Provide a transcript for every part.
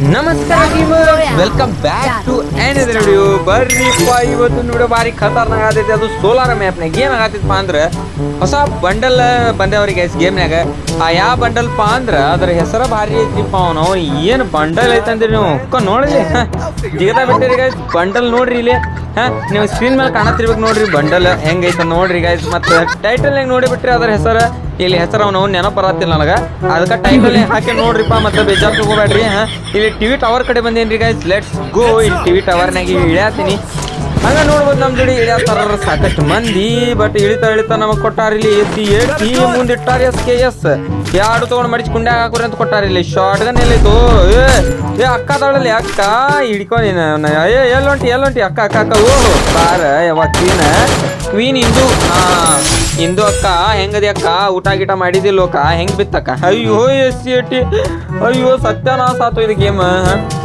ನಮಸ್ಕಾರ welcome back to ಏನದ್ರ video ಬರ್ರಿಪ್ಪ ಇವತ್ತು ವಿಡಿಯೋ ಬಾರಿ ಖತರ್ನಾಗ ಆಗತೈತಿ. ಅದು ಸೋಲಾರ್ ಮ್ಯಾಪ್ನಾಗ ಏನ್ ಆಗತ್ತೈತಪ್ಪ ಅಂದ್ರೆ ಹೊಸ ಬಂಡಲ್ ಬಂದೇವ್ರಿಗೆ ಗೇಮ್ನಾಗ ಆ ಯಾವ ಬಂಡಲ್ಪ ಅಂದ್ರ ಅದ್ರ ಹೆಸರ ಭಾರಿ ಐತಿಪ್ಪ ಅವನು. ಏನ್ ಬಂಡಲ್ ಐತಂದ್ರಿ ನೀವು? ನೋಡ್ರಿ ಜಿಗದ ಬಿಟ್ಟಿರಿ ಗೈಸ್ ಬಂಡಲ್ ನೋಡ್ರಿ ಇಲ್ಲಿ. ಹಾ, ನೀವು ಸ್ಕ್ರೀನ್ ಮೇಲೆ ಕಾಣತ್ತಿರ್ಬೇಕು ನೋಡ್ರಿ ಬಂಡಲ್ ಹೆಂಗೈತೆ ನೋಡ್ರಿ ಗೈಸ್ ಮತ್ತೆ ಟೈಟಲ್ ಹೆಂಗ್ ನೋಡಿಬಿಟ್ರಿ ಅದರ ಹೆಸರ? ಇಲ್ಲಿ ಹೆಸರು ಅವನು, ನೆನಪು ಬರತ್ತಿಲ್ಲ ನನಗ. ಅದಕ್ಕೆ ಟೈಟಲ್ ಹಾಕಿ ನೋಡ್ರಿಪ್ಪ, ಮತ್ತೆ ಬೇಜಾರು ತಗೋಬೇಡ್ರಿ, ಹಾ. ಇಲ್ಲಿ ಟಿವಿ ಟವರ್ ಕಡೆ ಬಂದೇನ್ರಿ ಗೈಸ್ ಲೆಟ್ಸ್ ಗೋ ಇಲ್ಲಿ ಟಿವಿ ಟವರ್ನಾಗ ಇಳ್ಯಾತೀನಿ. ಹಂಗ ನೋಡ್ಬೋದು ನಮ್ಮ ಜೋಡಿ ಇಳಿಯತ್ತಾರ ಸಾಕಷ್ಟು ಮಂದಿ ಬಟ್ ಇಳಿತಾ ಇಳಿತಾ ನಮಗ್ ಕೊಟ್ಟಾರಿ ಇಲ್ಲಿ ಎಸ್ ಸಿ ಮುಂದೆ ಇಟ್ಟಾರ ಎಸ್ ಕೆ ಎಸ್ ಎರಡು ತಗೊಂಡ್ ಮಡಿಚ್ ಕುಂಡ್ಯಾಗ ಹಾಕೋರಿ ಅಂತ ಕೊಟ್ಟಾರ ಇಲ್ಲಿ. ಶಾರ್ಟ್ ಗನ್ ಎಲ್ಲಿತ್ತು? ಏ ಅಕ್ಕ ತಾಳಲ್ಲಿ ಅಕ್ಕ, ಹಿಡ್ಕೊ ನೀನು ಎಲ್ಲೊಂಟಿ ಎಲ್ಲೊಂಟಿ, ಅಕ್ಕ ಅಕ್ಕ ಅಕ್ಕ ಓ ಬಾರ ಯಾವ ಕ್ವೀನ್. ಕ್ವೀನ್ ಇಂದು ಹಾ ಇಂದು ಅಕ್ಕ, ಹೆಂಗದಿ ಅಕ್ಕ? ಊಟ ಗೀಟ ಮಾಡಿದಿಲ್ಲ ಅಕ್ಕ? ಹೆಂಗ್ ಬಿತ್ತಕ್ಕ ಅಯ್ಯೋ ಎಸ್ ಸಿ ಅಯ್ಯೋ, ಸತ್ಯನಾಶ ಆತು ಇದು ಗೇಮ್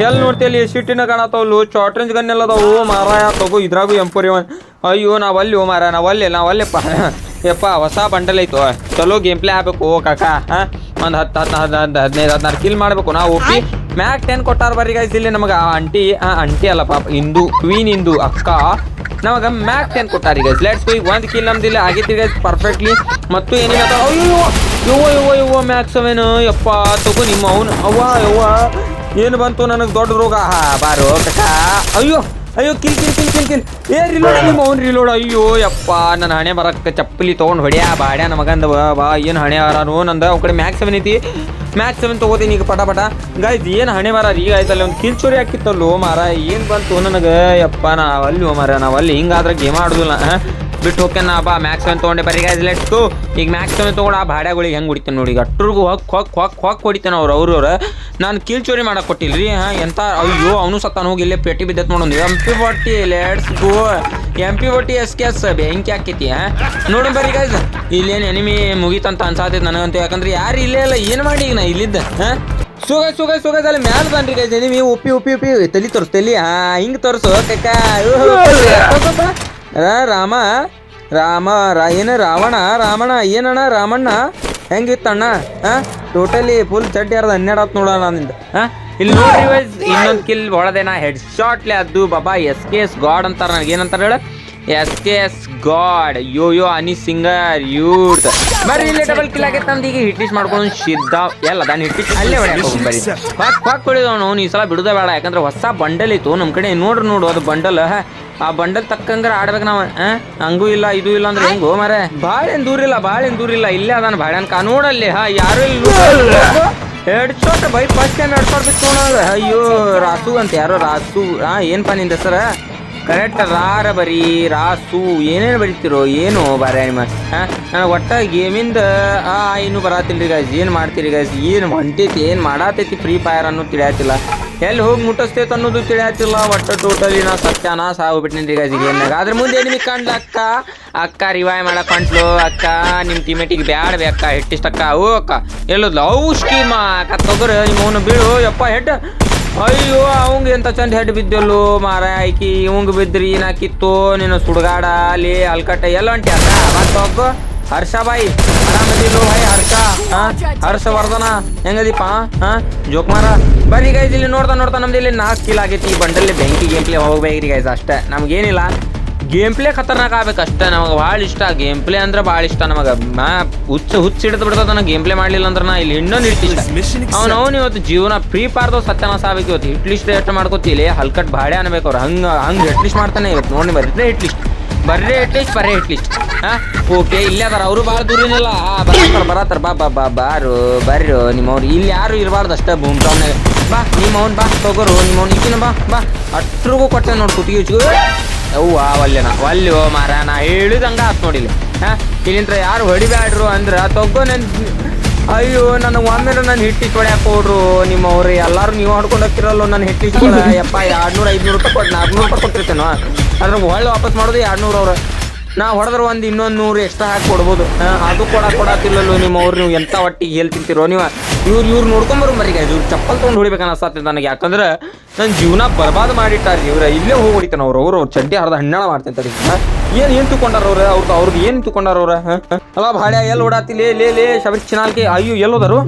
ಎಲ್ಲಿ ನೋಡ್ತೀಯಲ್ಲಿ ಎಸ್ ಸಿ ಟಿನ ಕಾಣತಾವಲ್ಲು ಶಾರ್ಟ್ ರೇಂಜ್ ಗನ್ ಎಲ್ಲದಾವು ಮಾರಾಯ, ತಗೋ, ಇದ್ರಾಗು ಎಂಪೋರಿ ಅಯ್ಯೋ, ನಾವಲ್ಲಿ ಮಾರ ನಾವಲ್ಲಿ ಅಲ್ಲಿ ನಾವ್ ಅಲ್ಲೆಪ್ಪ ಯಪ್ಪ ಹೊಸ ಬಂಡಲ್ ಐತು? ಚಲೋ ಗೇಮ್ ಪ್ಲೇ ಆಗ್ಬೇಕು ಕಾಕ ಹಾ? ಒಂದ್ ಹತ್ತು ಹತ್ತು ಹದ್ ಹದ್ ಹದಿನೈದು ಹದಿನಾರು ಕಿಲ್ ಮಾಡ್ಬೇಕು ನಾವು ಒಪ್ಪಿ ಮ್ಯಾಕ್ ಟೆನ್ ಕೊಟ್ಟಾರ ಬರ್ರಿ ಗೈಸ್ ಇಲ್ಲಿ ನಮಗೆ ಆ ಅಂಟಿ ಆ ಅಂಟಿ ಅಲ್ಲ ಪಾಪ ಇಂದು ಕ್ವೀನ್ ಇಂದು ಅಕ್ಕ. ನವಾಗ ಮ್ಯಾಕ್ ಟೆನ್ ಕೊಟ್ಟಾರ ಈಗ ಲೆಟ್ಸ್ ಈಗ ಒಂದು ಕಿಲ್ ನಮ್ದಿಲ್ಲ ಆಗೈತಿ ಗೈಸ್ ಪರ್ಫೆಕ್ಟ್ಲಿ ಮತ್ತು ಏನಿಲ್ಲ ಅಂತ- ಅಯ್ಯೋ ಯವ್ವ ಯವ್ವ ಯವ್ವ ಮ್ಯಾಕ್ ಸೆವೆನ್ ಯಪ್ಪ ತಗೋ ನಿಮ್ಮ ಅವನು ಅವ್ವ ಯವ್ವ. ಏನು ಬಂತು? ನನಗೆ ದೊಡ್ಡ ರೋಗ. ಹಾ ಬಾರೋ ಕಕ್ಕ ಅಯ್ಯೋ. ಅಯ್ಯೋ, kill kill kill kill kill. ಏ ರಿಲೋಡ್ ನಿಮ್ಮ ಅವ್ನು ರಿಲೋಡ್ ಅಯ್ಯೋ, ಯಪ್ಪ, ನನ್ನ ಹಣೆ ಬರಕ್ಕೆ ಚಪ್ಪಲಿ ತೊಗೊಂಡು ಹೊಡ್ಯಾ, ಬಾಡ್ಯಾ ನಮಗಂದ ಬಾ ಏನು ಹಣೆ ಹಾರಾನು ನಂದ. ಅವ್ ಕಡೆ ಮ್ಯಾಕ್ಸ್ ಸೆವೆನ್ ಐತಿ. ಮ್ಯಾಕ್ಸ್ ಸೆವೆನ್ ತೊಗೋತೀನಿ ಈಗ ಪಟ ಪಟ. ಗಾಯ್ಸ್ ಏನು ಹಣೆ ಮಾರ ಈಗ ಆಯ್ತಲ್ಲ ಒಂದು ಕಿಲ್ ಚೋರಿ ಹಾಕಿತ್ತಲ್ಲೋ, ಮಾರ, ಏನು ಬಂತು ನನಗೆ? ಯಪ್ಪ ನಾ ಅಲ್ಲಿ ಮಾರ, ನಾವು ಅಲ್ಲಿ ಹಿಂಗಾದ್ರೆ ಗೇಮ್ ಆಡೋದಿಲ್ಲ ಬಿಟ್ಟು ಹೋಗ್ತೇನೆ ನಾ, ಬಾ ಮ್ಯಾಕ್ಸ್ ಸೆವೆನ್ ತೊಗೊಂಡೆ ಬರೀ ಗಾಯ್ಸ್ ಲೆಟ್ಸ್ ಈಗ ಮ್ಯಾಕ್ಸ್ ಸೆವೆನ್ ತೊಗೊಂಡು ಆ ಬಾಡ್ಯಾಗಳಿಗೆ ಹೆಂಗೆ ಹೊಡಿತೇನೆ ನೋಡಿ ಅಟ್ರಿಗೂ ಹೊಕ್ ಹೊಕ್ ಹೊಕ್ ಹೊಕ್ ಹೊಡಿತೇನೆ ಅವ್ರು ಅವ್ರವ್ರು ನಾನು ಕೀಲ್ ಚೋರಿ ಮಾಡಕ್ಕೆ ಕೊಟ್ಟಿಲ್ರಿ ಹಾಂ ಎಂತ ಅಯ್ಯೋ ಅವನು ಸತ್ತಾನ ಹೋಗಿ ಇಲ್ಲೇ ಪೇಟಿ ಬಿದ್ದತ್ ನೋಡೋದು M P forty let's go M P forty S K S ಬೆಂಕಿ ಹಾಕೈತಿ ಹಾಂ ನೋಡು ಬರ್ರಿ ಗೈಸ್ ಇಲ್ಲೇನು ಎನಿಮಿ ಮುಗೀತಂತ ಅನ್ಸಾತೈತೆ ನನಗಂತೂ ಯಾಕಂದ್ರೆ ಯಾರು ಇಲ್ಲೇ ಇಲ್ಲ ಏನು ಮಾಡಿ ಈಗ ನಾ ಇಲ್ಲಿದ್ದ ಹಾಂ ಸುಗ ಸುಗ ಸುಗ ಅಲ್ಲಿ ಮ್ಯಾಲ ಬನ್ರಿ ಗೈಸ್ ಎನಿಮಿ ಉಪ್ಪಿ ಉಪ್ಪಿ ಉಪ್ಪಿ ತಲಿ ತೋರಿಸ್ ತಲಿ ಹಾ ಹಿಂಗೆ ತೋರ್ಸು ಕಕ್ಕ ರಾಮ ರಾಮ ಏನು ರಾವಣ ರಾಮಣ್ಣ ಏನಣ್ಣ ರಾಮಣ್ಣ ಹೆಂಗಿತ್ತಣ್ಣ ಹಾ ಟೋಟಲಿ ಫುಲ್ ಚಡ್ಡಿ ಅರ್ಧ ಹನ್ನೆರಡು ಹತ್ತು ನೋಡೋಣ ನಿಂದ, ಹಾ? ಇಲ್ಲಿ ನೋಡ್ರಿ ವೈಸ್ ಇನ್ನೊಂದು ಕಿಲ್ ಒಳದೇನಾ ಹೆಡ್ ಶಾಟ್ಲೆ ಅದು, ಬಾಬಾ ಎಸ್ ಕೆ ಎಸ್ ಗಾಡ್ ಅಂತಾರೆ, ನನಗೆ ಏನಂತಾರೆ ಹೇಳ? S K S god yo yo ಅನಿ ಸಿಂಗರ್ ಯೂತ್. ಬರ್ರಿ ಇಲ್ಲಿ ಡಬಲ್ ಕಿಲ್ ಆಗೈತೆ ನಮ್ದು ಈಗ ಹಿಟ್ ಲಿಸ್ಟ್ ಮಾಡ್ಕೊಂಡು ಸಿದ್ಧ. ಎಲ್ಲ ಅದಾನ ಹಿಟ್ ಲಿಸ್ಟ್ ಅಲ್ಲೇ ಹೊಡ್ಯಾಕ ಹೋಗಿ ಬರ್ರಿ ಪಾಕ್ ಪಾಕ್ ಕೊಡಿದವನು ಈ ಸಲ ಬಿಡುದ ಬೇಡ ಯಾಕಂದ್ರೆ ಹೊಸ ಬಂಡಲ್ ಇತ್ತು. ನಮ್ಮ ಕಡೆ ನೋಡ್ರಿ ನೋಡು ಅದು ಬಂಡಲ್ ಆ ಬಂಡಲ್ ತಕ್ಕಂಗ್ರ ಆಡ್ಬೇಕು ನಾವು? ಹಂಗೂ ಇಲ್ಲ ಇದು ಇಲ್ಲ ಅಂದ್ರೆ ಹೆಂಗು ಮಾರೆ ಭಾಳ ಏನ್ ದೂರ ಇಲ್ಲ ಭಾಳ ಏನ್ ದೂರ ಇಲ್ಲ ಇಲ್ಲೇ ಅದಾನ ಭಾಳ್ಯಾನ್ಕ ನೋಡಲ್ಲಿ ಹಾ ಯಾರು ಇಲ್ಲ ಎರಡ್ ಶಾಟ್ ಬೈ ಫಸ್ಟ್ ಟೈಮ್ ಎರಡ್ ಸಾವಿರ ಬಿತ್ತು ಅಯ್ಯೋ ರಾಸು ಅಂತ ಯಾರೋ ರಾಸು. ಹಾ ಪಾನಿಂದ ನಿಂದ ಸರ? ಕರೆಕ್ಟ್ ರಾರ ಬರೀ ರಾಸು. ಏನೇನು ಬರೀತಿರೋ ಏನು ಬಾರ ನಿಮ್ಮ ಹಾಂ? ನನಗೆ ಒಟ್ಟ ಗೇಮಿಂದ, ಆ, ಇನ್ನು ಬರಾತಿಲ್ರಿ ಗೈಸ್ ಏನು ಮಾಡ್ತೀರಿ ಗೈಸ್ ಏನು ಹೊಂಟೈತಿ, ಏನು ಮಾಡಾತೈತಿ ಫ್ರೀ ಫೈರ್ ಅನ್ನೋದು ತಿಳಿಯತ್ತಿಲ್ಲ. ಎಲ್ಲಿ ಹೋಗಿ ಮುಟ್ಟಿಸ್ತೈತೆ ಅನ್ನೋದು ತಿಳಿಯತ್ತಿಲ್ಲ. ಒಟ್ಟ ಟೋಟಲಿ ನಾ ಸತ್ಯಾನ ರೀ ಗೈಸ್ ಗೇಮ್ನಾಗ ಅದ್ರ ಮುಂದೆ ನಿಮಗೆ ಕಂಡ್ಲ ಅಕ್ಕ. ಅಕ್ಕ ರಿವೈವ್ ಮಾಡಕ್ಕೆ ಹೊಂಟ್ಲು ಅಕ್ಕ ನಿಮ್ಮ ಟೀಮೇಟಿಗೆ ಬ್ಯಾಡ ಬೇ ಅಕ್ಕ. ಹೆಟ್ಟಿಷ್ಟಕ್ಕ ಓ ಅಕ್ಕ, ಎಲ್ಲೋದ್ಲು ಅವು ಸ್ಕೀಮ ಅಕ್ಕ ತೊಗರು ನಿಮ್ಮ ಬೀಳು. ಯಪ್ಪ, ಹೆಡ್. ಅಯ್ಯೋ, ಅವಂಗ ಎಂತ ಚಂದ ಹೆಡ್ ಬಿದ್ದಲ್ಲು ಮಾರ ಆಯ್ಕಿ ಇವಂಗ ಬಿದ್ರಿ ಏನಾಕಿತ್ತು ನಿನ್ನ ಸುಡ್ಗಾಡ, ಅಲ್ಲಿ ಅಲ್ಕಟ್ಟ ಎಲ್ಲ ಮತ್ತೆ ಹೋಗು. ಹರ್ಷ ಬಾಯಿ. ಆರಾಮದಿಲ್ಲು ಭಾಯ್ ಹರ್ಷ. ಹಾ? ಹರ್ಷವರ್ಧನ. ಹೆಂಗದೀಪ? ಹಾ? ಜೋಕ್ಮಾರ ಬರ್ರಿ ಗೈಸ್ ಇಲ್ಲಿ ನೋಡ್ತಾ ನೋಡ್ತಾ ನಮ್ದು ಇಲ್ಲಿ ನಾಲ್ಕು ಕಿಲ್ ಆಗೈತಿ ಈ ಬಂಡಲ್ಲಿ ಬೆಂಕಿ ಗೇಮ್ ಹೋಗ್ಬೇಕ್ರಿ ಗೈಸ್ ಅಷ್ಟೇ. ನಮ್ಗೇನಿಲ್ಲ. ಗೇಮ್ ಪ್ಲೇ ಖತರ್ನಾಕ್ ಆಗ್ಬೇಕು ಅಷ್ಟೇ ನಮಗೆ ಭಾಳ ಇಷ್ಟ. ಗೇಮ್ ಪ್ಲೇ ಅಂದ್ರೆ ಭಾಳ ಇಷ್ಟ ನಮಗೆ. ಮ್ಯಾ ಹುಚ್ಚ ಹುಚ್ಚ ಹಿಡಿದು ಬಿಡ್ತದ ನನಗೆ ಗೇಮ್ ಪ್ಲೇ ಮಾಡಲಿಲ್ಲ ಅಂದ್ರೆ ನಾ ಇಲ್ಲಿ ಇನ್ನೊಂದು ಇರ್ತಿಲ್ಲ ಅವ್ನು ಅವ್ನು ಇವತ್ತು ಜೀವನ ಫ್ರೀ ಪಾರ್ದು ಸತ್ಯನಾಸ ಆಗ್ಬೇಕು ಇವತ್ತು ಹಿಟ್ ಲಿಸ್ಟ್ ಎಷ್ಟು ಮಾಡ್ಕೋತಿಲ್ಲ ಹಲ್ಕಟ್ ಭಾಡೆ ಅನ್ಬೇಕು ಅವ್ರು. ಹಂಗೆ ಹಂಗೆ ಹಿಟ್ ಲಿಸ್ಟ್ ಮಾಡ್ತಾನೆ ಇವತ್ತು. ನೋಡಿ ಬರ್ರಿ ಹಿಟ್ ಲಿಸ್ಟ್ ಬರ್ರಿ ಹಿಟ್ ಲಿಸ್ಟ್ ಬರ್ರಿ ಹಿಟ್ ಲಿಸ್ಟ್ ಹಾಂ? ಓಕೆ ಇಲ್ಲೇ ಅದಾರ. ಅವರು ಭಾಳ ದೂರಿನಿಲ್ಲ. ಬರತ್ತಾರ ಬರತ್ತಾರ. ಬಾ ಬಾ ಬಾ ಬಾರು ಬರ್ರಿ. ನಿಮ್ಮವ್ರು ಇಲ್ಲಿ ಯಾರು ಇರಬಾರ್ದು ಅಷ್ಟೇ ಭೂಮ್ ಟೌನ್ಯಾಗ ಬಾ ನಿಮ್ಮವ್ನು ಬಾ ತಗೋರು. ನಿಮ್ಮವ್ನು ಇಕ್ಕಿನ ಬಾ ಬಾ. ಅಟ್ರಿಗೂ ಕೊಟ್ಟೆ ನೋಡಿ ಕುತ್ತಿಗೆ ಅವ್ವ ಒಲ್ಲೆನ ಒಲ್ಲಿ ಓ ಮಾರ ನಾ ಹೇಳಿದಂಗ ಆತ್ ನೋಡಿಲ್ಲ. ಹಾ ಇಲ್ಲಿಂದ ಯಾರು ಹೊಡಿಬ್ಯಾಡ್ರು ಅಂದ್ರೆ ತಗೋ ನನ್ ಅಯ್ಯೋ ನನ್ನ ಒಮ್ಮೆ ನನ್ನ ಹಿಟ್ಟಿ ಹೊಡ್ಯಾಕ ಕೊಡ್ರು ನಿಮ್ಮವ್ರು ಎಲ್ಲಾರು ನೀವು ಹೊಡ್ಕೊಂಡು ಹೋಗ್ತಿರಲ್ಲ ನನ್ನ ಹಿಟ್ಟಿ ಯಪ್ಪ, ಎರಡ್ನೂರ ಐದ್ನೂರು ರೂಪಾಯಿ ಕೊಟ್ಟು ನಾಲ್ಕುನೂರು ರೂಪಾಯಿ ಕೊಟ್ಟಿರ್ತೇನೋ? ಅದ್ರ ಒಳ್ಳೆ ವಾಪಸ್ ಮಾಡೋದು ಎರಡ್ನೂರು ಅವ್ರ. ನಾ ಹೊಡೆದ್ರೆ ಒಂದು ಇನ್ನೊಂದು ನೂರು ಎಕ್ಸ್ಟ್ರಾ ಹಾಕಿ ಕೊಡ್ಬೋದು. ಅದು ಕೊಡಕ್ಕೆ ನಿಮ್ಮ ಅವ್ರು ನೀವು ಎಂಥ ಒಟ್ಟಿಗೆ ಹೇಳ್ತಿರ್ತಿರೋ ನೀವು. ಇವ್ರು ಇವ್ರು ನೋಡ್ಕೊಂಬರು ಮರಿ ಗೈಸ್ ಇವ್ರು ಚಪ್ಪಲ್ ತೊಗೊಂಡು ಹೊಡಿಬೇಕು ಅನಿಸ್ತದೆ ನನಗೆ. ಯಾಕಂದ್ರೆ ನನ್ನ ಜೀವನ ಬರ್ಬಾದ್ ಮಾಡಿಟ್ಟಾರ ಇವ್ರ. ಇಲ್ಲೇ ಹೋಗಿ ಹೊಡಿತಾನ ಅವ್ರು. ಅವ್ರು ಅವ್ರು ಚಡ್ಡಿ ಹರ್ದ ಹಣ್ಣಾಳ ಮಾಡ್ತೀನಿ ತಡಿ ಏನು ಏನು ತಿಳ್ಕೊಂಡಾರ ಅವ್ರ? ಅವ್ರದ್ದು ಅವ್ರದ್ದು ಏನು ತಿಳ್ಕೊಂಡಾರ ಅವ್ರ? ಅಲ್ಲ ಭಾಳ ಎಲ್ಲಿ ಓಡಾತಿ? ಲೇ ಲೇ ಲೇ, ಶಬರಿ ಚಿನಾಲ್ಕೆ. ಅಯ್ಯೋ ಎಲ್ಲಿ ಹೋದಾರು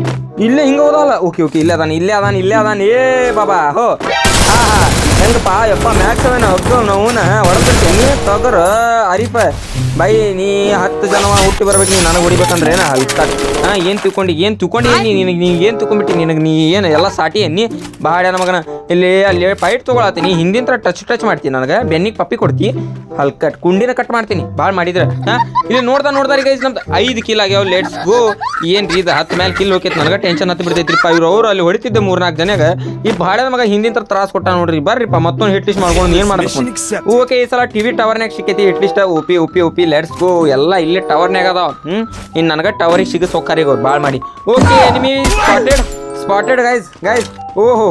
ಇಲ್ಲೇ ಹಿಂಗೆ ಹೋದಲ್ಲ ಓಕೆ ಓಕೆ, ಇಲ್ಲೇ ಅದಾನ ಇಲ್ಲೇ ಅದಾನ ಇಲ್ಲೇ ಅದಾನ. ಏ, ಬಾಬಾ, ಹೋ. ಹಾಂ, ಹಾ. ಹೆಂಗಪ್ಪ? ಯಪ್ಪ ಮ್ಯಾಕ್ಸ್ ಅವೇನ ಹಗ್ಗ ನೋವುನ ಹೊಡೆದಿರ್ತೀನಿ ತಗರ ಅರಿಪ. ಬೈ, ನೀ ಹತ್ತು ಜನ ಹುಟ್ಟಿ ಬರ್ಬೇಕು ನೀ. ನನಗೆ ಹೊಡಿಬೇಕಂದ್ರೆ ಏನ? ಹಾಂ, ಏನು ತಿಳ್ಕೊಂಡು? ಏನು ತಿಳ್ಕೊಂಡು ನೀ ನಿನಗೆ ನೀ ಏನು ತಿಳ್ಕೊಂಬಿಟ್ಟಿ ನಿನಗೆ ನೀ ಏನು ಎಲ್ಲ ಸಾಟಿ ನೀ ಬಾಡ್ಯಾನ ಮಗನ. ಇಲ್ಲಿ ಅಲ್ಲಿ ಪೈಟ್ ತೊಗೊಳತ್ತೀನಿ ಹಿಂದಿನ ಟಚ್ ಟಚ್ ಮಾಡ್ತೀನಿ ನನಗೆ. ಬೆನ್ನಿಗೆ ಪಪ್ಪಿ ಕೊಡ್ತಿ. ಅಲ್ಲಿ ಕಟ್ ಕುಂಡಿನ ಕಟ್ ಮಾಡ್ತೀನಿ. ಭಾಳ ಮಾಡಿದ್ರೆ. ಹಾಂ? ಇಲ್ಲಿ ನೋಡ್ದ ನೋಡ್ದಾರಿ ಗೈಸ್ ನಮ್ದು. ಐದು ಕಿಲ್ ಆಗ್ಯಾವ. ಲೆಟ್ಸ್ ಗೋ ಏನು ರೀ ಇದು? ಹತ್ತು ಮೇಲೆ ಕಿಲ್ ಹೋಗೈತೆ ನನಗೆ. ಟೆನ್ಷನ್ ಹತ್ತು ಬಿಡ್ತೈತ್ರಿಪ್ಪ. ಇವ್ರು ಅವ್ರು ಅಲ್ಲಿ ಹೊಡಿತಿದ್ದೆ ಮೂರ್ನಾಲ್ಕು ಜನಾಗ. ಈ ಭಾಳ ಮಗ ಹಿಂದಿನ ತರ ತ್ರಾಸ ಕೊಟ್ಟ ನೋಡ್ರಿ. ಬರ್ರಿಪ್ಪ ಮತ್ತೊಂದು ಹಿಟ್ ಲಿಸ್ಟ್ ಮಾಡ್ಕೊಂಡು ಏನು ಮಾಡ್ಬೇಕು ಓಕೆ ಈ ಸಲ ಟಿವಿ ಟವರ್ನಾಗ ಸಿಕ್ಕೈತಿ hit list OP OP OP let's go ಎಲ್ಲ ಇಲ್ಲೇ ಟವರ್ನಾಗ ಅದಾವ. ಹ್ಞೂ ಇನ್ನು ನನಗೆ ಟವರಿಗೆ ಸಿಗ ಸೊಕ್ಕಾರಿಗೆ ಅವ್ರು ಭಾಳ ಮಾಡಿ. Okay enemy spotted guys guys ಓಹೋ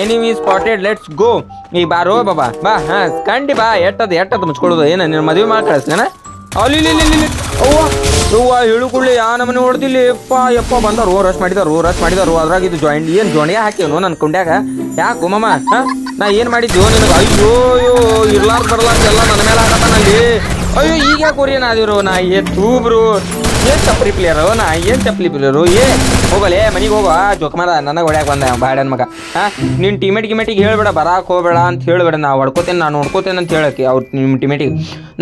ಎನಿಮಿ ಸ್ಪಾಟೆಡ್ ಲೆಟ್ಸ್ ಗೋ ಈ ಬಾರೋ ಬಾಬಾ ಬಾ ಹಾ, ಕಂಡಿ, ಬಾ. ಎಟ್ಟದ ಎಟ್ಟದ ಮುಚ್ಕೊಳ್ಳೋದು. ಏನ, ನಿನ್ನ ಮದುವೆ ಮಾಡಿ ಕಳಿಸ್ತೇನ ಅಲ್ಲಿ ಅವ್ವ. ಅವ್ವ ಹೇಳು ಕೂಡಲೇ ಯಾ ನಮ್ಮನೆ ಹೊಡೆದಿಲ್ಲ. ಯಪ್ಪ ಯಪ್ಪ ಬಂದಾರು ರಶ್ ಮಾಡಿದಾರು ರಶ್ ಮಾಡಿದಾರು ಅದ್ರಾಗ ಇದು ಜಾಯಿಂಟ್ ಏನು ಜೋಣಿಗೆ ಹಾಕಿವನು ನನ್ನ ಕುಂಡ್ಯಾಗ? ಯಾಕೆ ಮಮ್ಮ ಹಾ? ನಾ ಏನು ಮಾಡಿದ್ಯೋ ನಿನಗೆ? ಅಯ್ಯೋ ಅಯ್ಯೋ, ಇರ್ಲಾರ್ದ ಬರ್ಲಾರ್ದ ಎಲ್ಲ ನನ್ನ ಮೇಲೆ ಆಗತ್ತಾನಲ್ಲಿ ಅಯ್ಯೋ, ಈಗ ಯಾಕೆ ಆದಿರು? ನಾ ಏ ತೂಬ್ರು ಏನ್ ಚಪ್ಪಲಿ ಪ್ಲೇಯರು ನಾ ಏನ್ ಚಪ್ಪಲಿ ಪ್ಲೇಯರು ಏ, ಹೋಗಲೇ, ಮನಿಗೆ ಜೋಕ್ ಜೋಕಮಾರ ನನಗೆ ಹೊಡ್ಯಾಕ ಬಂದ ಬಾಡನ್ ಮಗ. ಹಾ ನಿನ್ನ ಟೀಮೇಟ್ ಗಿಮೇಟಿಗೆ ಹೇಳ್ಬೇಡ, ಬರಾಕ್ ಹೋಗ್ಬೇಡ ಅಂತ ಹೇಳ್ಬೇಡ. ನಾ ಹೊಡ್ಕೋತೇನೆ ನಾನು ನೋಡ್ಕೋತೇನೆ ಅಂತ ಹೇಳಕ್ಕೆ ಅವ್ರು ನಿಮ್ಮ ಟೀಮೇಟಿಗೆ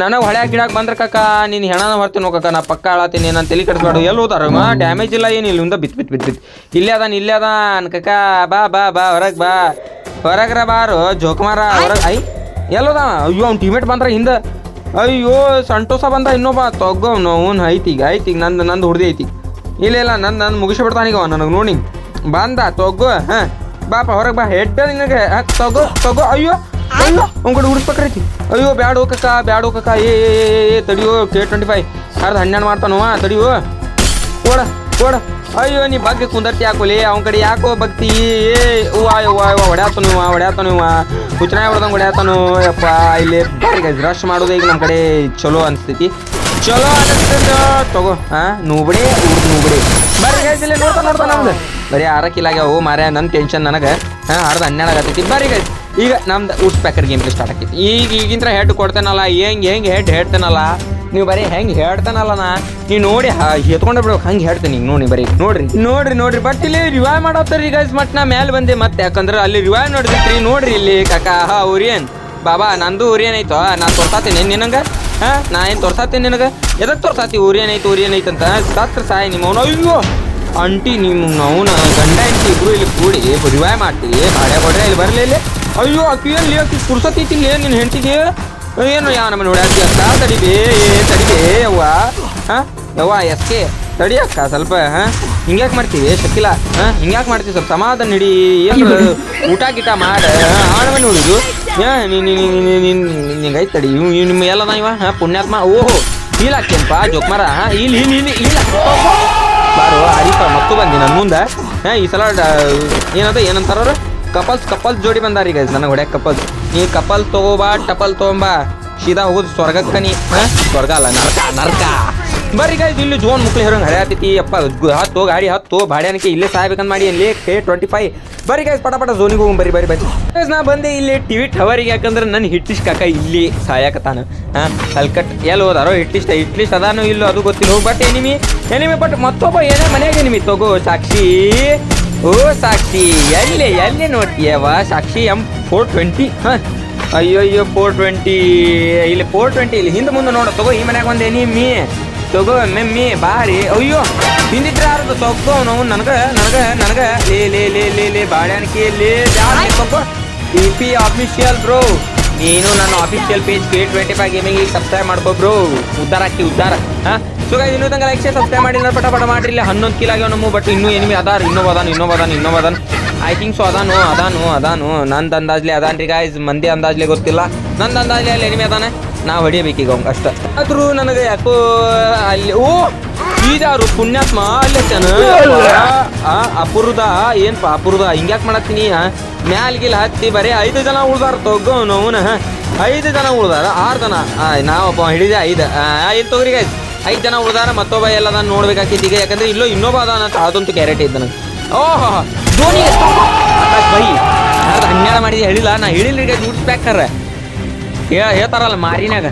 ನನಗೆ ಹೊಡ್ಯಾಕ ಗಿಡಕ್ಕೆ ಬಂದ್ರೆ ಕಕ್ಕ ನೀನು ಹೆಣನ ಹೊರ್ತೀನಿ ಹೋಗಕ್ಕ ನಾ ಪಕ್ಕ ಆಳತ್ತೀನಿ ನಾನು ತಲೆ ಕಟ್ಸ್ಬಾರ್ದು ಎಲ್ಲಿ ಹೋದಾರ? ಡ್ಯಾಮೇಜ್ ಇಲ್ಲ ಏನು ಇಲ್ಲಿಂದ ಬಿತ್ ಬಿತ್ ಬಿತ್ ಬಿತ್. ಇಲ್ಲೇ ಅದಾನ ಇಲ್ಲೇ ಅದಾನ ಕಕ್ಕ ಬಾ ಬಾ ಬಾ, ಹೊರಗೆ ಬಾ. ಹೊರಗ್ರ ಬಾರು ಜೋಕಮಾರ ಹೊರಗೆ ಐ ಎಲ್ಲೋದ ಅಯ್ಯೋ, ಅವ್ನ ಟೀಮೇಟ್ ಬಂದ್ರ ಹಿಂದೆ. ಅಯ್ಯೋ ಸಂಟೋಸ ಬಂದ ಇನ್ನೊಬ್ಬ ತಗೋನು ಅವ್ನು ಐತಿಗ ಐತಿಗ ನಂದು ನಂದು ಹುಡ್ದಿ ಐತಿ. ಇಲ್ಲ ಇಲ್ಲ ನಂದು ನಂದು ಮುಗಿಸ್ಬಿಡ್ತಾನೀಗ ನನಗೆ ನೋಡಿ ಬಂದ ತಗೋ ಹಾಂ. ಬಾಪ ಹೊರಗೆ ಬಾ ಹೆಡ್ ನಿನಗೆ ತಗೋ ತಗೋ ಅಯ್ಯೋ ಅಯ್ಯೋ ಅವ್ನ ಕಡೆ ಹುಡಿಸ್ಬೇಕ್ರೈತಿ ಅಯ್ಯೋ ಬ್ಯಾಡ ಹೋಗಕ್ಕ ಬ್ಯಾಡ ಹೋಗಕ್ಕ ಏ ಏ, ತಡಿಯೋ ಕೆ ಟ್ವೆಂಟಿ ಫೈವ್ ಅರ್ಧ ಹನ್ನೆರಡು ತಡಿಯೋ. ಕೊಡ ಕೊಡ. ಅಯ್ಯೋ, ನೀ ಬಗ್ಗೆ ಕುಂದರ್ತಿ ಹಾಕೋಲಿ ಅವನ ಕಡೆ ಯಾಕೋ ಭಕ್ತಿ ಏ ಹೂವ ಹೂವ ಹೂವ ಹೊಡ್ಯಾತನು ಇವ, ಹೊಡ್ಯಾತನು ಹೊಡ್ಯಾತನು. ಯಪ್ಪ, ಇಲ್ಲಿ ರಶ್ ಮಾಡೋದು ಈಗ ನಮ್ಮ ಕಡೆ ಚಲೋ ಅನಿಸ್ತೈತಿ. ಚಲೋ ಅನಿಸ್ತದ ತಗೋ ಹಾ ನೂಬಡಿ ನೂಬಡಿ. ಬರ್ರಿ ಗೈಸ್ ಇಲ್ಲಿ ನೋಡ್ತಾ ನೋಡ್ತಾ ನಮ್ದು. ಬರೀ ಆರ ಕಿಲ್ ಆಗ್ಯಾವ ಮಾರ್ಯ ನನ್ನ ಟೆನ್ಷನ್ ನನಗೆ. ಹಾ ಅರ್ಧ ಹನ್ನೆರಡು ಆಗತೈತಿ ಬರ್ರಿ ಗೈಸ್ ಈಗ ನಮ್ದು ಊಟ ಪ್ಯಾಕರ್ ಗೇಮ್ ಸ್ಟಾರ್ಟ್ ಆಕೈತಿ. ಈಗ ಈಗಿಂತ ಹೆಡ್ ಕೊಡ್ತೇನಲ್ಲ ಹೆಂಗ್ ಹೆಂಗ್ ಹೆಡ್ ಹೇಳ್ತೇನಲ್ಲ ನೀವು ಬರೀ ಹೆಂಗೆ ಹೇಳ್ತಾನಲ್ಲ ನಾ ನೀವು ನೋಡಿ ಎತ್ಕೊಂಡ ಬಿಡೋ ಹಂಗೆ ಹೇಳ್ತೀನಿ ನೋಡಿ ಬರೀ. ನೋಡ್ರಿ. ನೋಡ್ರಿ ನೋಡ್ರಿ. ಬಟ್ ಇಲ್ಲಿ ರಿವೈವ್ ಮಾಡತ್ತಾರ ಗೈಸ್ ಮತ್ ನಾ ಮೇಲೆ ಬಂದೆ ಮತ್ತೆ. ಯಾಕಂದ್ರೆ ಅಲ್ಲಿ ರಿವೈವ್ ನೋಡಿದ್ರಿ ನೋಡ್ರಿ ಇಲ್ಲಿ ಕಾಕಾ. ಹಾ ಉರಿಯನ್ ಬಾಬಾ, ನಂದು ಉರಿಯನ್ ಐತೋ ನಾ ತೋರ್ಸಾತೀನಿ. ನಿನಂಗ? ಹಾ, ನಾ ಏನು ತೋರ್ಸಾತೀನಿ ನಿನಗೆ? ಎದಕ್ಕೆ ತೋರ್ಸಾತಿ? ಉರಿಯನ್ ಐತಿ ಅಂತ. ಸತ್ರ ಸಾಯಿ ನಿಮ್ಮವನು. ಅಯ್ಯೋ! ಅಂಟಿ ನಿಮ್ಮ ಅವನ ಗಂಡ ಹೆಂಡತಿ ಇಬ್ರು ಇಲ್ಲಿ ಕೂಡಿ ರಿವೈವ್ ಮಾಡ್ತೀವಿ ಬಾಳೆ ಕೊಡ್ರೆ, ಇಲ್ಲಿ ಬರಲಿ ಇಲ್ಲಿ. ಅಯ್ಯೋ, ಅಕ್ಕಿ ಅಲ್ಲಿ ಅಕ್ಕಿ ಏನು ನಿನ್ನ ಹೆಂಡತಿಗೆ? ಏನು ಯಾವ ನಮ್ಮ ನೋಡಿ ಅಜ್ಜಿ ಅಕ್ಕ ತಡಿಬೇ ತಡಿಬೇ, ಯವ್ವ. ಹಾಂ? ಯವ್ವ ಎಸ್ಕೆ ತಡಿ ಅಕ್ಕ, ಸ್ವಲ್ಪ, ಹಾಂ? ಹಿಂಗ್ಯಾಕೆ ಮಾಡ್ತೀವಿ, ಶಕಿಲ. ಹಾಂ? ಹಿಂಗ್ಯಾಕೆ ಮಾಡ್ತೀವಿ, ಸ್ವಲ್ಪ ಸಮಾಧಾನ ಹಿಡಿ ಏನು ಊಟ ಗೀಟ ಮಾಡ. ಆಣವನ್ನು ನೋಡುದು. ಹಾಂ ನಿಂಗೆ ಐತ್ ತಡಿ. ಇವ್ ನಿಮ್ಮ ಎಲ್ಲದ ಇವ? ಹಾಂ? ಪುಣ್ಯಾತ್ಮ. ಓಹೋ ಜೋಕ್ ಜೋಕ್ಮಾರ ಹಾಂ? ಇಲ್ಲಿ ಇಲ್ಲಿ ಇಲ್ಲಿ ಇಲ್ಲ ಬಾರು ಹರಿಪ ಮತ್ತು ಬಂದಿ ನನ್ನ ಮುಂದೆ. ಹಾ? ಈ ಸಲ ಏನದ, ಏನಂತಾರ ಕಪಲ್ಸ್ ಕಪಲ್ಸ್ ಜೋಡಿ ಬಂದಾರೀಗ ನನಗೆ ಹೊಡ್ಯಾಕ ಕಪಲ್ಸ್. ನೀ ಕಪಲ್ ತಗೋಬಾ ಟಪಲ್ ತಗೊಂಬಾ ಸೀದಾ ಹೋಗುದು ಸ್ವರ್ಗಕ್ಕ ನೀ. ಸ್ವರ್ಗ ಅಲ್ಲ, ನರ್ಕ ನರ್ಕ. ಬರ್ರಿ ಗೈಸ್ ಇಲ್ಲಿ ಜೋನ್ ಮಕ್ಳು ಹೇರಂಗ್ ಹರಿಯಾತೈತಿ ಅಪ್ಪ ಹತ್ತು ಗಾಡಿ ಹತ್ತು ಭಾಡ್ಯಾನಕ್ಕೆ ಇಲ್ಲೇ ಸಾಯ್ಬೇಕಂತ ಮಾಡಿ ಇಲ್ಲಿ ಕೆ ಟ್ವೆಂಟಿ ಫೈವ್ ಬರ್ರಿ ಗೈಸ್ ಪಟ ಪಟ ಝೋನಿಗೆ ಹೋಗಿ ಬರ್ರಿ ಬರ್ರಿ ಬರ್ರಿ. ನಾ ಬಂದೆ ಇಲ್ಲಿ ಟಿವಿ ಟವರಿಗೆ ಯಾಕಂದ್ರೆ ನನ್ನ ಹಿಟ್ಲಿಸ್ಟ್ ಕಾಕ ಇಲ್ಲಿ ಸಾಯಕತ್ತಾನ ಹಾ, ಕಲ್ಕಟ್ ಎಲ್ಲಿ ಹೋದಾರೋ ಹಿಟ್ಲಿಸ್ಟ್ ಹಿಟ್ಲಿಸ್ಟ್ ಅದಾನು ಇಲ್ಲೋ ಅದು ಗೊತ್ತಿಲ್ಲ. ಹೋಗಿ ಬಟ್ ಎನಿಮಿ ಎನಿಮಿ ಬಟ್ ಮತ್ತೊಬ್ಬ ಏನೇ ಮನೆಯಾಗ ಎನಿಮಿ ತಗೋ ಸಾಕ್ಷಿ. ಓ ಸಾಕ್ಷಿ ಎಲ್ಲಿ ಎಲ್ಲಿ ನೋಡ್ತೀಯವ ಸಾಕ್ಷಿ ಎಂ ಫೋರ್ ಟ್ವೆಂಟಿ ಹಾಂ. ಅಯ್ಯೋ ಅಯ್ಯೋ ಫೋರ್ ಟ್ವೆಂಟಿ ಇಲ್ಲಿ ಫೋರ್ ಟ್ವೆಂಟಿ ಇಲ್ಲಿ ಹಿಂದೆ ಮುಂದೆ ನೋಡು ತಗೋ ಈ ಮನ್ಯಾಗ ಒಂದು ಎನಿಮಿ ತಗೋ ಮೆಮ್ಮಿ ಬಾರಿ. ಅಯ್ಯೋ ಹಿಂದಿದ್ರೆ ಯಾರದು ತಗೋ ಅವನು? ನನಗೆ ನನಗೆ ನನಗೆ. ಲೇ ಲೇ ಲೇ ಲೇ ಲೇ ಬಾಳ್ಯಾನಿಕೆ ಲೇ ತಗೋ. ಟಿ ಪಿ ಆಫಿಷಿಯಲ್ ಬ್ರೋ ನೀನು ನನ್ನ official page K twenty five gaming subscribe ಮಾಡ್ಕೋ ಬ್ರೋ ಉದ್ದಾರ ಹಾಕಿ ಉದ್ದಾರ. ಹಾಂ? ಸೊ ಇನ್ನೂ ತಂಗ ಲೈಕ್ ಸಬ್ಸ್ಕ್ರೈಬ್ ಮಾಡಿ. ಪಟ ಪಟ ಮಾಡ್ರಿ. ಇಲ್ಲಿ ಹನ್ನೊಂದು ಕಿಲ್ ಆಗ್ಯಾವ ನಮ್ಮ ಬಟ್ ಇನ್ನೂ ಎನಿಮಿ ಅದಾರ. ಇನ್ನೊಬ್ಬ ಅದಾನ ಇನ್ನೊಬ್ಬ ಅದಾನ ಇನ್ನೊಬ್ಬ ಅದಾನ. ಐ ಥಿಂಕ್ ಸೊ ಅದಾನು ಅದಾನು ಅದಾನು. ನಂದು ಅಂದಾಜ್ಲಿ ಅದಾನ್ರಿ ಗಾಯ್ಸ್ ಮಂದಿ ಅಂದಾಜ್ಲಿ ಗೊತ್ತಿಲ್ಲ. ನಂದು ಅಂದಾಜ್ಲಿ ಅಲ್ಲಿ ಎನಿಮಿ ಅದಾನೆ. ನಾವು ಹೊಡಿಬೇಕೀಗ ಅವ್ನು ಅಷ್ಟ. ಆದ್ರೂ ನನಗೆ ಯಾಕೋ ಅಲ್ಲಿ, ಓ! ಈಜಾರು ಪುಣ್ಯಾತ್ಮ, ಅಲ್ಲೇ ಅಪುರದ, ಏನ್ಪ ಅಪುರದ? ಹಿಂಗ್ಯಾಕ್ ಮಾಡತ್ತೀನಿ? ಮ್ಯಾಲ್ಗಿಲ್ ಹತ್ತಿ ಬರೀ ಐದು ಜನ ಉಳ್ದಾರ ತಗೋ ಐದು ಜನ ಉಳ್ದಾರ, ಆರು ಜನ. ನಾವಪ್ಪ ಹಿಡಿದೆ ಐದು. ಐದು ತೊಗರಿ ಗೈಸ್ ಐದು ಜನ ಉಳ್ದಾರ, ಮತ್ತೊಬ್ಬ ಎಲ್ಲ ನಾನು ನೋಡ್ಬೇಕಾಗಿತ್ತು ಈಗ. ಯಾಕಂದ್ರೆ ಇಲ್ಲೋ ಇನ್ನೊಬ್ಬ ಅದ ಅಂತ ಅದಂತೂ ಇದ್ದ ನನಗೆ. ಓಹೋ ಧೋನಿ ಬೈ. ಅದು ಹನ್ನೆರಡು ಮಾಡಿದ ಹೇಳಿಲ್ಲ. ನಾ ಹೇಳಿಲ್ಲ ಈಗ ನುಡಿಸ್ಬೇಕಾರ ಹೇ, ಹೇಳ್ತಾರಲ್ಲ ಮಾರಿನಾಗ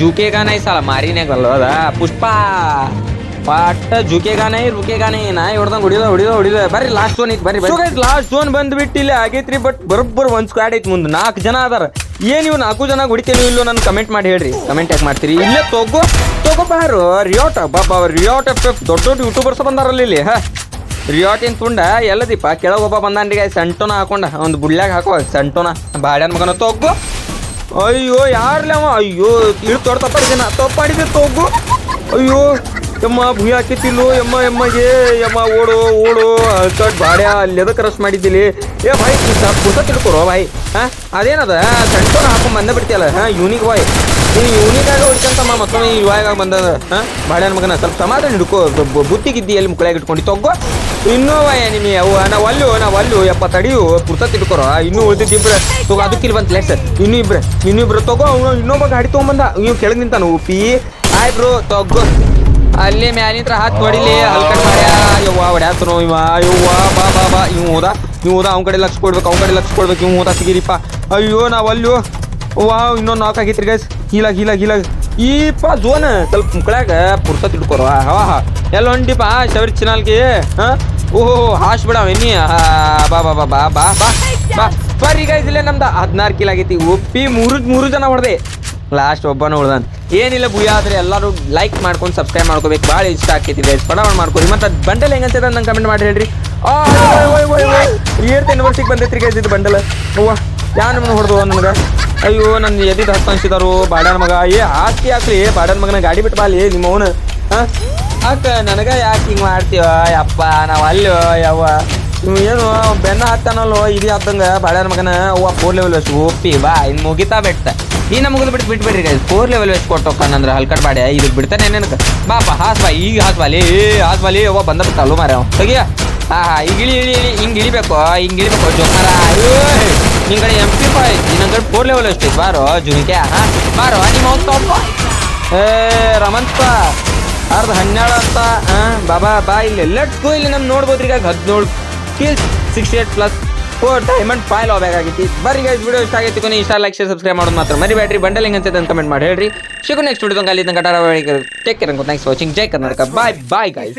ಜೂಕೆಗಾನ ಐಸಲ್ಲ ಮಾರಿನಾಗ ಅಲ್ಲ ಅದ? ಪುಷ್ಪ. ಪಾಟ ಜುಕೆ ನೈ ರುಕೆ ನೈ ನಾ ಹೊಡ್ದಂಗ್ ಹೊಡಿದ ಹೊಡಿದ ಹೊಡಿದ ಬರ್ರಿ ಲಾಸ್ಟ್ ಝೋನ್ ಐತಿ, ಬರ್ರಿ ಲಾಸ್ಟ್ ಝೋನ್ ಬಂದ್ಬಿಟ್ಟು ಇಲ್ಲಿ ಆಗೈತ್ರಿ ಬಟ್ ಬರೋಬ್ಬರ್ ಒಂದ್ ಸ್ಕ್ವಾಡ್ ಐತಿ ಮುಂದೆ. ನಾಲ್ಕು ಜನ ಅದಾರ. ಏನ್ ನೀವು ನಾಲ್ಕು ಜನ ಹೊಡಿತೇನೋ ಇಲ್ಲೋ ನಾನು ಕಮೆಂಟ್ ಮಾಡಿ ಹೇಳ್ರಿ. ಕಮೆಂಟ್ ಯಾಕೆ ಮಾಡ್ತೀರಿ? ಇಲ್ಲೇ ತಗೋ ತಗೋ ಬಾರು, ರಿಯೋಟ್. ಬಾಬಾ, ರಿಯೋಟ್ ಎಫ್ ಎಫ್ ದೊಡ್ಡ ದೊಡ್ಡ ಯೂಟ್ಯೂಬರ್ಸ್ ಬಂದಾರಲ್ಲ ಇಲ್ಲಿ, ಹಾ. ರಿಯಾಟಿನ್ ತುಂಡ? ಎಲ್ಲದೀಪ ಕೆಳಗೆ ಒಬ್ಬ ಬಂದಾನ್ರಿ ಸೆಂಟೋನ ಹಾಕೊಂಡ. ಒಂದು ಬುಳ್ಳ್ಯಾಗ ಹಾಕೋ, ಸೆಂಟೋನ. ಬಾಡ್ಯಾನ ಮಗನ ತಗೋ. ಅಯ್ಯೋ, ಯಾರ್ಲೆ ಅವ? ಅಯ್ಯೋ ಇಳು ತೊಡ ತಪ್ಪಾಡಿದೆ ನಾ ತಪ್ಪಾಡಿದೆ ತೊಗ್ಗು ಅಯ್ಯೋ. ಯಮ್ಮ ಭೂಯ ಹಾಕಿತ್ತಿಲ್ಲು ಯಮ್ಮ ಯಮ್ಮಗೆ ಯಮ್ಮ, ಓಡು ಓಡು ಕಟ್ ಬಾಡ್ಯ, ಅಲ್ಲಿ ಎದಕ್ಕೆ ರಶ್ ಮಾಡಿದ್ದಿಲ್ಲಿ ಏ ಭಾಯ್ ಪುಸ ತಿಳ್ಕೊರೋ ಭಾಯ್ ಹಾ, ಅದೇನದ? ಸಣ್ಣ ಹಾಕೊಂಡ್ ಬಂದ ಬಿಡ್ತೀಯಲ್ಲ ಹಾ ಯೂನಿಕ್ ಬಾಯ್ ನೀನು ಯೂನಿಕಾಗ ಹೊಡ್ಕಂತಮ್ಮ ಮತ್ತೊಮ್ಮೆ ಇವಾಗ ಬಂದದ. ಹಾ ಬಾಡ್ಯನ ಮಗನ, ಸ್ವಲ್ಪ ಸಮಾಧಾನ ಹಿಡ್ಕೋ. ಬುತ್ತಿಗಿದ್ದಿ ಅಲ್ಲಿ ಮುಕ್ಕಳಾಗ ಇಟ್ಕೊಂಡು ತಗೋ ಇನ್ನೂ ವಯ ನಿಮಗೆ, ಅವು, ನಾವು ಅಲ್ಲು ನಾವು ಅಲ್ಲು, ಯಪ್ಪ, ತಡಿಯು ಪುರ್ತ ತಿಳ್ಕೊರೋ. ಇನ್ನೂ ಉಳಿದಿದ್ದಿಬ್ರೆ ತಗೋ ಇಲ್ಲಿ ಬಂತ ಲೆಸ್ ಇನ್ನೂ ಇಬ್ರು ಇನ್ನೂ ಇಬ್ರು, ತಗೋ, ಅವನು ಇನ್ನೊಬ್ಬ ಗಾಡಿ ತೊಗೊಂಬಂದ. ಇವ್ ಕೆಳಗೆ ನಿಂತಾನು, ಉಪ್ಪಿ. ಆಯ್ತು ಬ್ರೋ ತಗೋ ಅಲ್ಲಿ ಮ್ಯಾಲಿಂತ್ರ ಹಾತ್ ಹೊಡಿಲಿ ಹಲ್ಕಟ್ ಮಾಡ್ಯಾ ಯವ್ವ ಹೊಡ್ಯಾತನು ಇವ. ಬಾ ಬಾ ಬಾ. ಇವ್ ಹೋದ. ಇವ್ ಹೋದ, ಅವ್ನ ಕಡೆ ಲಕ್ಷ ಕೊಡ್ಬೇಕು, ಅವ್ನ ಕಡೆ ಲಕ್ಷ ಕೊಡ್ಬೇಕು ಇವ್ ಹೋದ, ಸಿಗಿರಿಪ್ಪ. ಅಯ್ಯೋ, ನಾವು ಅಲ್ಲೂ. ವಾವ್ ಇನ್ನೊಂದು ನಾಲ್ಕು ಆಗೈತ್ರಿ ಗೈಸ್ ಹೀಲಾಗ ಹೀಲಾಗ ಹೀಲಾಗ. ಈಪ ಜೋನ್. ಸ್ವಲ್ಪ ಮುಕ್ಕಳಾಗ ಪುರ್ಸತ್ ಇಟ್ಕೊರೋ. ಹಾ ಹಾ. ಎಲ್ಲ ಹೊಂಟಿಪ್ಪ ಶಬರಿ ಚಿನಾಲ್ಗೆ ಹಾ? ಓಹೋ, ಹಾಶ್ ಬಿಡವ ಎನ್ನಿ ಬಾ ಬಾ ಬಾ ಬಾ ಬಾ ಬಾ. ಬಾ. ಬರ್ರಿ ಗೈಸ್ ಇಲ್ಲೇ ನಮ್ದು ಹದಿನಾರು ಕಿಲ್ ಆಗೈತಿ. ಒಪ್ಪಿ ಮೂರು ಮೂರು ಜನ ಹೊಡೆದೆ. ಲಾಸ್ಟ್ ಒಬ್ಬನ ಉಳ್ದಾನ. ಏನಿಲ್ಲ ಭೂಯ, ಆದ್ರೆ ಎಲ್ಲರೂ ಲೈಕ್ ಮಾಡ್ಕೊಂಡು ಸಬ್ಸ್ಕ್ರೈಬ್ ಮಾಡ್ಕೋಬೇಕು. ಭಾಳ ಇಷ್ಟ ಆಕೈತಿ ಗೈಸ್ ಪಡಾವಣ ಮಾಡ್ಕೊರಿ ಮತ್ತೆ ಬಂಡಲ್ ಹೆಂಗನ್ಸೈತೆ ನಂಗೆ ಕಮೆಂಟ್ ಮಾಡಿ ಹೇಳ್ರಿ. ಆ ಇಯರ್ತ್ ಯೂನಿವರ್ಸಿಟಿಗೆ ಬಂದೈತ್ರಿ ಗೈಸ್ ಇದು ಬಂಡಲ್. ಹೂವ ಯಾವ ನಮ್ಮನ್ನ ಹೊಡೆದು ನನಗೆ? ಅಯ್ಯೋ ನನ್ನ ಎದಿದ್ದು ಹತ್ತು ಅನ್ಸಿದಾರು ಬಾಡನ್ ಮಗ. ಏ, ಆಸ್ತಿ ಹಾಕ್ಲಿ ಬಾಡನ್ ಮಗನ ಗಾಡಿ ಬಿಟ್ಟು ಬಾಲಿ ನಿಮ್ಮ ಅವನು ಹಾಂ? ಅಕ್ಕ, ನನಗೆ ಯಾಕೆ ಹಿಂಗೆ ಮಾಡ್ತೀವ ಯಪ್ಪ ನಾವು ಅಲ್ಲೋ, ಯವ್ವ. ಏನು ಬೆನ್ನ ಹತ್ತಾನಲ್ಲೋ ಇದು ಹತ್ತಂಗ ಬಾಳ್ಯಾನ ಮಗನ, ಅವ್ವ ಫೋರ್ ಲೆವೆಲ್ ವೆಸ್ಟ್ ಓಪಿ, ಬಾ ಇನ್ನು ಮುಗಿತಾ ಬೆಟ್ಟ. ಈ ನಮಗದು ಬಿಟ್ಟು ಬಿಟ್ಬಿಡ್ರಿ ಗೈಸ್ ಫೋರ್ ಲೆವೆಲ್ ವೆಸ್ಟ್ ಕೊಟ್ಟೋಕಂದ್ರೆ ಹಲ್ಕಟ್ ಬಾಡ್ಯ ಇದು ಬಿಡ್ತಾನೆ ನೆನಕ ಬಾಪ ಹಾಸ್ ಬಾ, ಈಗ ಹಾಸ್ ಬಾಲಿ ಏ, ಹಾಸ್ ಬಾಲಿ ಅವ್ವ ಬಂದ ಬಿಟ್ಟ ಅಲ್ಲೂ ಮಾರ ತೆಗಿಯ ಹಾ ಹಾ ಈಗ ಇಳಿ ಇಳಿ ಇಳಿ, ಹಿಂಗೆ ಇಳಿಬೇಕು ಹಿಂಗೆ ಇಳಿಬೇಕು, ಜೋಕಾರ. ಅಯ್ಯೋ ನಿನ್ ಕಡೆ ಎಂ ಪಿ ಬಾಯ್ ನಿನ್ನ ಕಡೆ ಫೋರ್ ಲೆವೆಲ್ ಅಷ್ಟೇ ಬಾರೋ ಜುನಿಕೆ ಹಾ? ಬಾರೋ, ನಿಮ್ಮ ತಪ್ಪ ಏ, ರಮಂತ ಅರ್ಧ ಹನ್ನೆರಡು ಅಂತ ಹಾ ಬಾಬಾ, ಬಾ ಇಲ್ಲಿ ಲೆಟ್ಸ್ ಗೋ ಇಲ್ಲಿ ನಮ್ಗೆ ನೋಡ್ಬೋದ್ರಿ ಈಗ ಹದಿನೇಳು kills sixty eight plus four diamond file ಹೋಗ್ಬೇಕಾಗೈತಿ ಬರ್ರಿ ಗೈಸ್ ವಿಡಿಯೋ ಇಷ್ಟ ಆಗೈತಿ ಕೊನೆ ಇಷ್ಟ ಲೈಕ್ ಶೇರ್ ಸಬ್ಸ್ಕ್ರೈಬ್ ಮಾಡೋದು ಮಾತ್ರ ಮರಿ ಬ್ಯಾಟ್ರಿ ಬಂಡಲ್ ಹೆಂಗ್ ಅನ್ಸುತ್ತೆ ಅಂತ ಕಮೆಂಟ್ ಮಾಡಿ, ಹೇಳ್ರಿ. ಶಿಗು ನೆಕ್ಸ್ಟ್ ವಿಡಿಯೋ ಅಲ್ಲಿ ತನಕ take care thanks watching Jai Karnataka bye bye guys